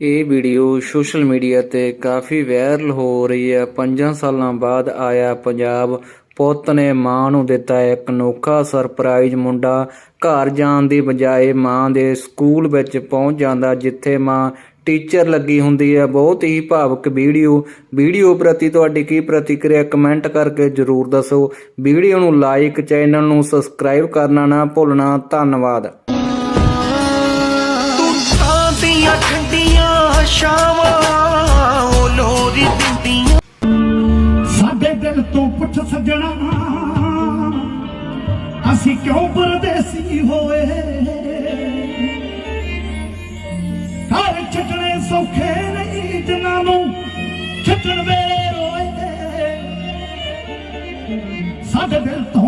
ਇਹ video social media ਤੇ ਕਾਫੀ viral ਹੋ ਰਹੀ ਹੈ। ਪੰਜਾਂ ਸਾਲਾਂ ਬਾਅਦ ਆਇਆ ਪੰਜਾਬ। ਪੁੱਤ ਨੇ ਮਾਂ ਨੂੰ ਦਿੱਤਾ ਇੱਕ ਅਨੋਖਾ ਸਰਪ੍ਰਾਈਜ਼। ਮੁੰਡਾ ਘਰ ਜਾਣ ਦੀ ਬਜਾਏ ਮਾਂ ਦੇ ਸਕੂਲ ਵਿੱਚ ਪਹੁੰਚ ਜਾਂਦਾ, ਜਿੱਥੇ ਮਾਂ ਟੀਚਰ ਲੱਗੀ ਹੁੰਦੀ ਹੈ। ਬਹੁਤ ਹੀ ਭਾਵਕ ਵੀਡੀਓ। ਵੀਡੀਓ ਪ੍ਰਤੀ ਤੁਹਾਡੀ ਕੀ ਪ੍ਰਤੀਕਿਰਿਆ ਕਮੈਂਟ ਕਰਕੇ ਜਰੂਰ ਦੱਸੋ। ਵੀਡੀਓ ਨੂੰ ਲਾਈਕ, ਚੈਨਲ ਨੂੰ ਸਬਸਕ੍ਰਾਈਬ ਕਰਨਾ ਨਾ ਭੁੱਲਣਾ। ਧੰਨਵਾਦ। ਤੂੰ ਥਾਂ ਦੀਆਂ ਠੰਡੀਆਂ ਦਿਲ ਤੋਂ ਪੁੱਛ ਸੱਜਣਾ, ਅਸੀਂ ਕਿਉਂ ਪਰਦੇਸੀ ਹੋਏ? ਘਰ ਛੱਡਣੇ ਸੌਖੇ ਨਹੀਂ, ਜਿਨ੍ਹਾਂ ਨੂੰ ਛੱਡਣ ਵੇਲੇ ਰੋਏ। ਸਾਡੇ ਦਿਲ ਤੋਂ